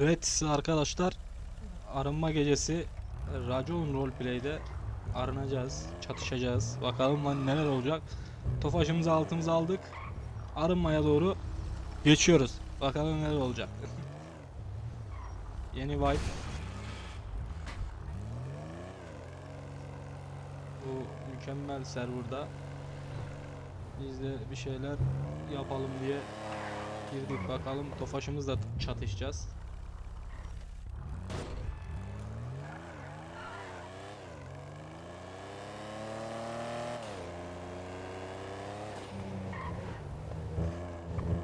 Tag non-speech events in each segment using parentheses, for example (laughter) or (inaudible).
Evet arkadaşlar arınma gecesi Racon Roleplay'de arınacağız, çatışacağız. Bakalım lan neler olacak. Tofaşımızı altımıza aldık. Arınmaya doğru geçiyoruz. Bakalım neler olacak. (laughs) Yeni vibe. Bu mükemmel serverda biz de bir şeyler yapalım diye girdik bakalım Tofaşımızla çatışacağız.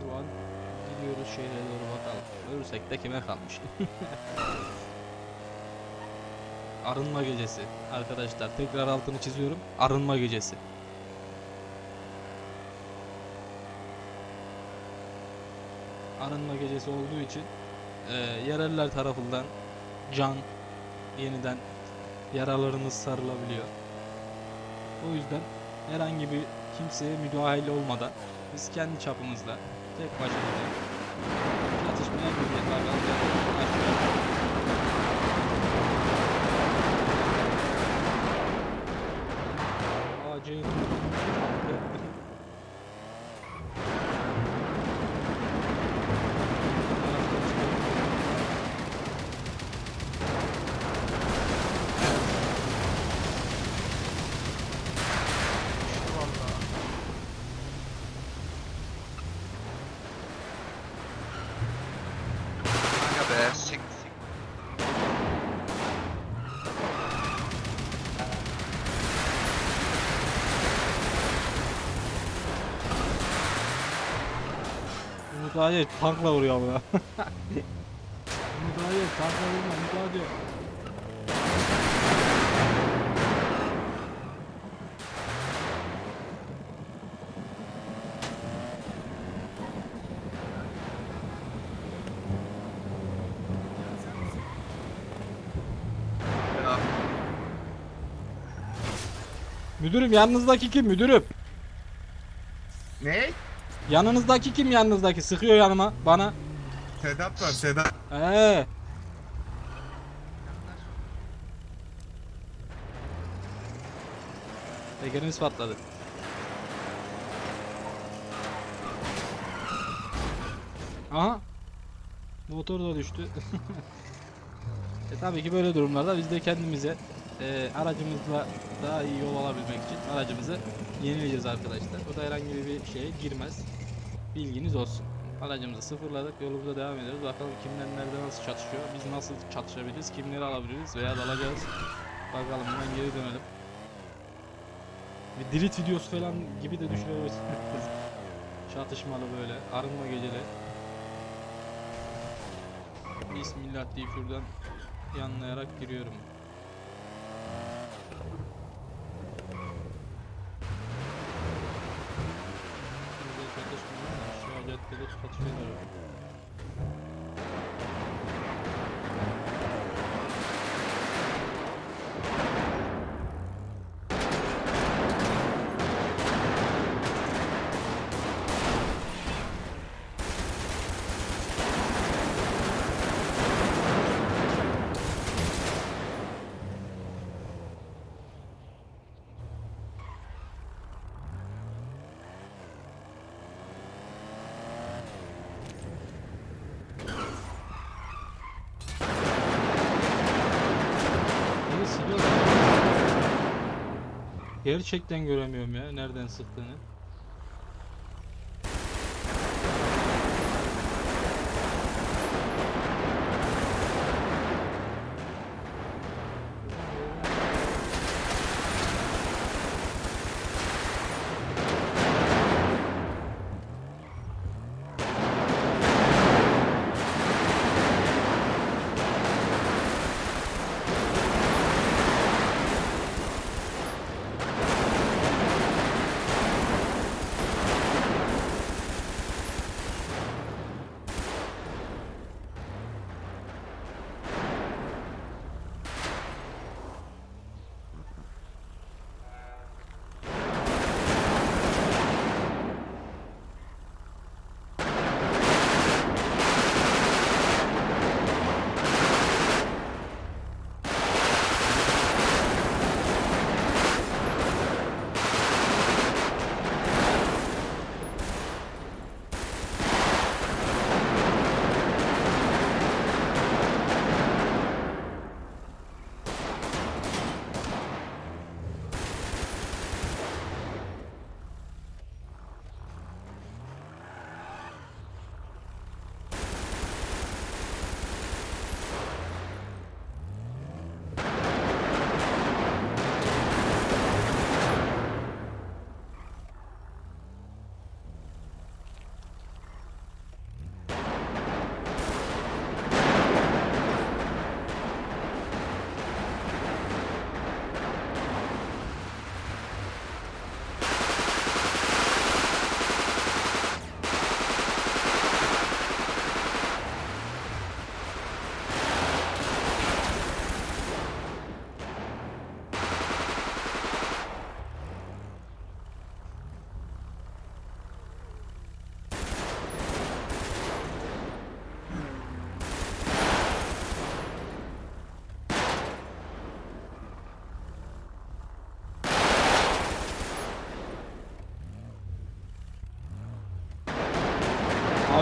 Şu an gidiyoruz şehre doğru bakalım. Ölürsek de kime kalmış? Arınma gecesi arkadaşlar. Tekrar altını çiziyorum. Arınma gecesi. Arınma gecesi olduğu için e, yereller tarafından can yeniden yaralarınız sarılabiliyor. O yüzden herhangi bir kimseye müdahale olmadan biz kendi çapımızda tek başımıza çatışmaya gireceğiz. Müdahale tankla vuruyor bu ya. (laughs) müdahale tankla vurma müdahale. Müdürüm yanınızdaki kim müdürüm? Yanınızdaki kim yanınızdaki? Sıkıyor yanıma bana. Sedat var Sedat. Ee. Tekerimiz patladı. Aha. Motor da düştü. (laughs) e tabii ki böyle durumlarda biz de kendimize e, aracımızla daha iyi yol alabilmek için aracımızı yenileyeceğiz arkadaşlar. O da herhangi bir şeye girmez. Bilginiz olsun. Aracımızı sıfırladık, yolumuza devam ediyoruz. Bakalım kimler nerede nasıl çatışıyor, biz nasıl çatışabiliriz, kimleri alabiliriz veya dalacağız. Bakalım hemen geri dönelim. Bir dirit videosu falan gibi de düşünebilirsiniz. (laughs) Çatışmalı böyle, arınma geceli. Bismillah deyip şuradan yanlayarak giriyorum. Gerçekten göremiyorum ya nereden sıktığını.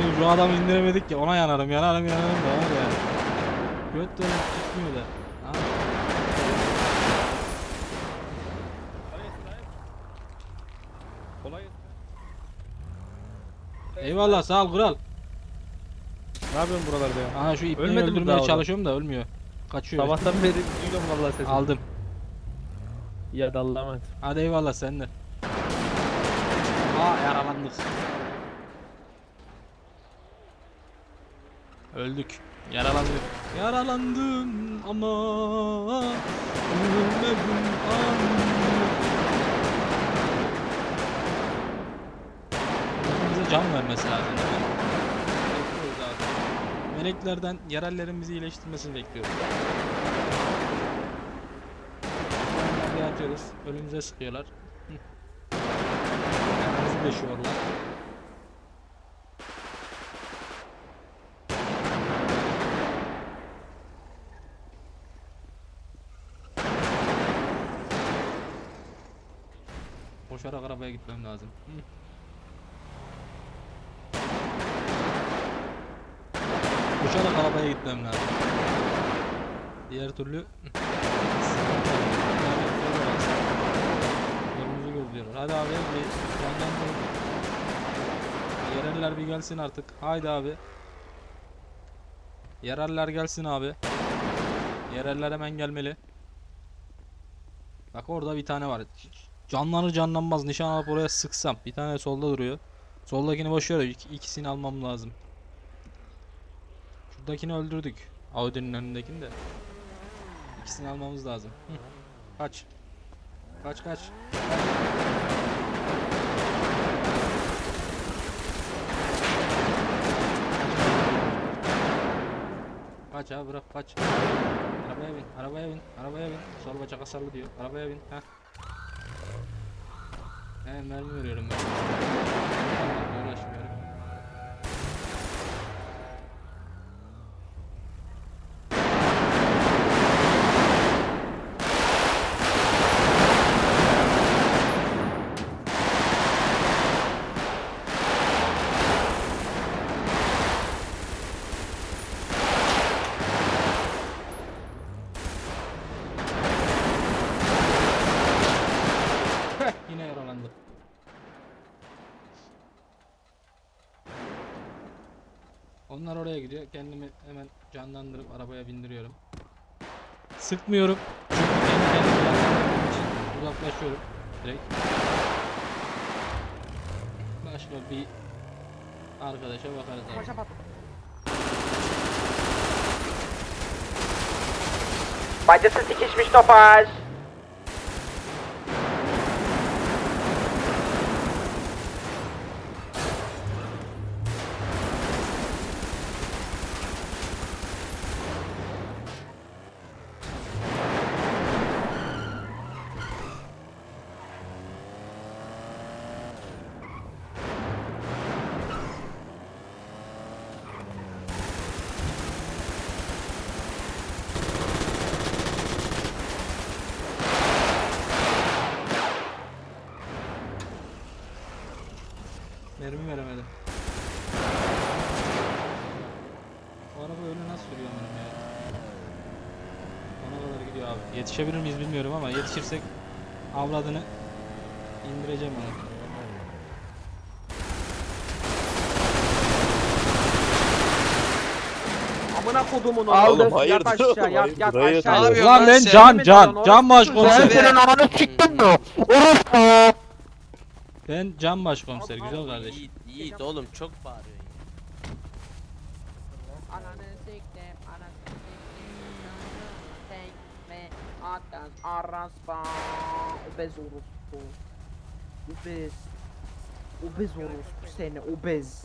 Abi şu adamı indiremedik ya ona yanarım yanarım yanarım da var ya. Göt dönüp gitmiyor da. Eyvallah sağ ol kral. Ne yapıyorsun buralarda ya? Aha şu ipneyi Ölmedi mi daha öldürmeye o da? çalışıyorum da ölmüyor. Kaçıyor. Sabahtan beri duyuyorum vallahi sesini. Aldım. Ya da Allah'a emanet. Hadi eyvallah sen de. Aa yaralandık. Öldük. Yaralandık. Yaralandım ama ölmedim. Bize can vermesi lazım. Bekliyoruz abi. Meleklerden yerellerin bizi iyileştirmesini bekliyoruz. Bir atıyoruz. Önümüze sıkıyorlar. Bizi deşiyorlar. Koşarak arabaya gitmem lazım. Hı. Koşarak arabaya gitmem lazım. Diğer türlü Önümüzü gözlüyorlar. Hadi abi bir yandan dur. Bir gelsin artık. Haydi abi. Yereller gelsin abi. Yereller hemen gelmeli. Bak orada bir tane var. Canlanır canlanmaz nişan alıp oraya sıksam. Bir tane solda duruyor. Soldakini boş ver. İk- ikisini almam lazım. Şuradakini öldürdük. Audi'nin önündekini de. İkisini almamız lazım. Kaç. Kaç kaç. Kaç abi bırak kaç. Arabaya bin, arabaya bin, arabaya bin. Sol bacak hasarlı diyor. Arabaya bin. Heh. He mermi veriyorum ben. Uğraşmıyorum. Heh, Yine yaralandı. Onlar oraya gidiyor. Kendimi hemen canlandırıp arabaya bindiriyorum. Sıkmıyorum. Çünkü kendi kendimi için uzaklaşıyorum. Direkt. Başka bir arkadaşa bakarız abi. Bacısı sikişmiş topaç. Mermi veremedim. Bu araba öyle nasıl sürüyor benim ya? Ona kadar gidiyor abi. Yetişebilir miyiz bilmiyorum ama yetişirsek avladını indireceğim onu. Amına kodumun Oğlum, oğlu. Yat hayırdır aşağı oğlum, yat hayırdır, yat hayırdır. aşağı. Ulan lan ben sen? can can can orospu başkomiser. çocuğu. Senin ananı siktin mi? Orospu. Ben can başkomiser güzel kardeş. Yiğit, Yiğit oğlum çok bağırıyor. ya. Ananı siktim, anasını siktim. Tekme atan araspa. Obez orospu. Obez. Obez orospu seni obez.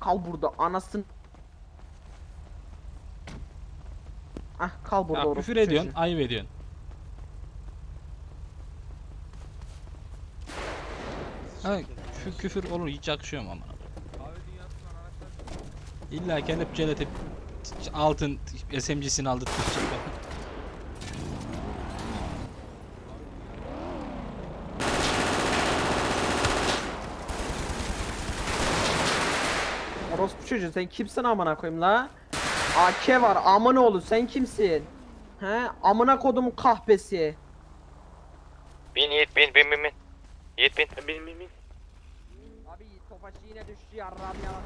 Kal burada anasın. Ah kal burada Ya orospu küfür ediyorsun, çocuğu. ayıp ediyorsun. Ha, kü- küfür olur hiç yakışıyor mu ama? İlla kelepçeyle tip altın SMG'sini aldırtacak. çocuğu sen kimsin amına koyayım la? AK var amına oğlu sen kimsin? He amına kodumun kahpesi. Bin Yiğit bin bin bin bin. Yiğit bin. Bin bin bin. Abi topaçı yine düştü yarrağım yalan.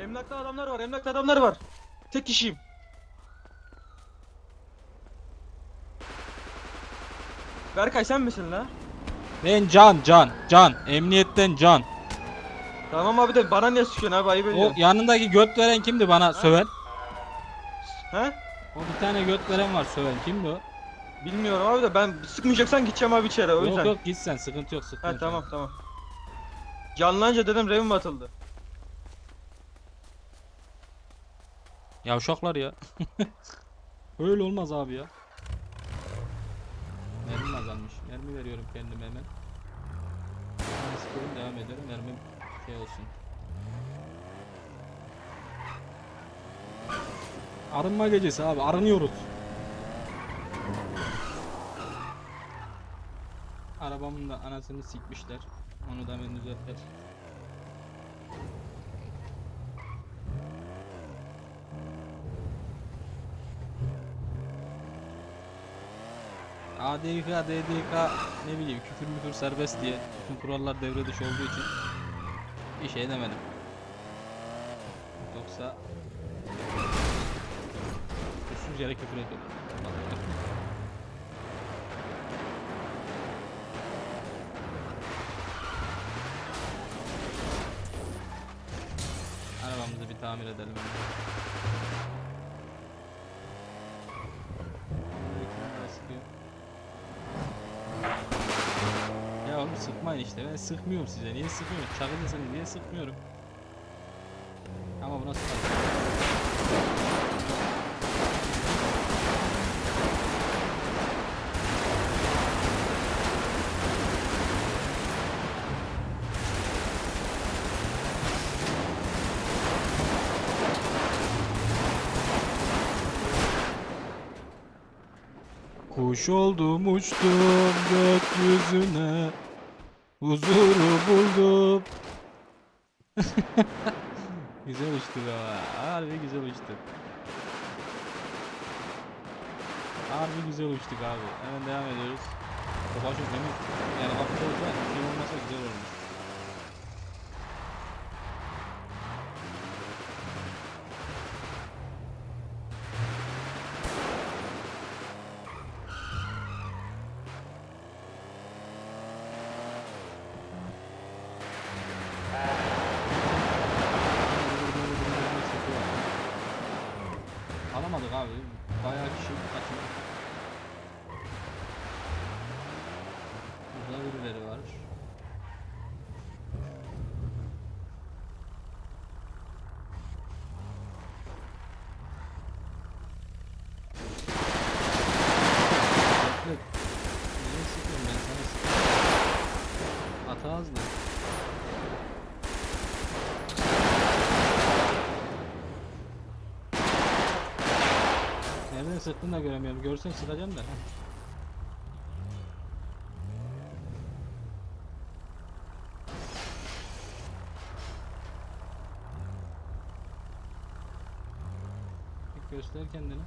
Emlakta adamlar var, emlakta adamlar var. Tek kişiyim. Berkay sen misin la? Ben Can Can Can emniyetten Can. Tamam abi de bana niye sıkıyorsun abi ayıp O ediyorsun. yanındaki göt veren kimdi bana söven? He? O bir tane göt veren var söven kimdi o? Bilmiyorum abi de ben sıkmayacaksan gideceğim abi içeri o yüzden. Yok yok git sen sıkıntı yok sıkıntı yok. tamam tamam. Canlanınca dedim revim atıldı. Yavşaklar ya. (laughs) Öyle olmaz abi ya. Mermim azalmış. Mermi veriyorum kendime hemen. Sıkıyorum devam ederim. Mermim şey olsun. Arınma gecesi abi arınıyoruz. Arabamın da anasını sikmişler. Onu da hemen düzeltler. ADK, DDK ne bileyim küfür müfür serbest diye bütün kurallar devre dışı olduğu için bir şey demedim. Yoksa üstüz yere küfür ediyordum. Arabamızı bir tamir edelim. Sıkıyor. Ya oğlum sıkmayın işte ben sıkmıyorum size. Niye sıkmıyorum? Çakıcısınız niye sıkmıyorum? Ama buna sıkarım Kuş oldum uçtum gökyüzüne Huzuru buldum. (laughs) Güzel uçtuk ama harbi güzel uçtuk Harbi güzel uçtuk abi. Hemen devam ediyoruz. Topaşım demek yani kapıda olsa şey olmasa güzel olmuş Alamadık abi. Bayağı kişi kaçırdı. Burada birileri var. Bekle. Niye sıkıyorum ben sana sıkıyorum. Hata hızlı. Nereden sıktığını da göremiyorum. Görsem sıkacağım da. Bir göster kendini.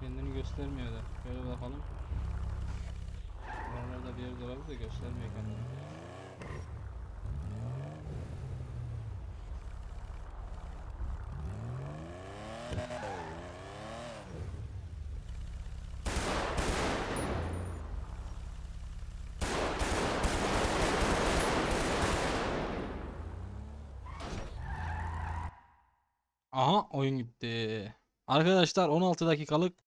Kendini göstermiyor da. Şöyle bakalım. Oralarda bir yerde olabilir de göstermiyor kendini. Aha oyun gitti. Arkadaşlar 16 dakikalık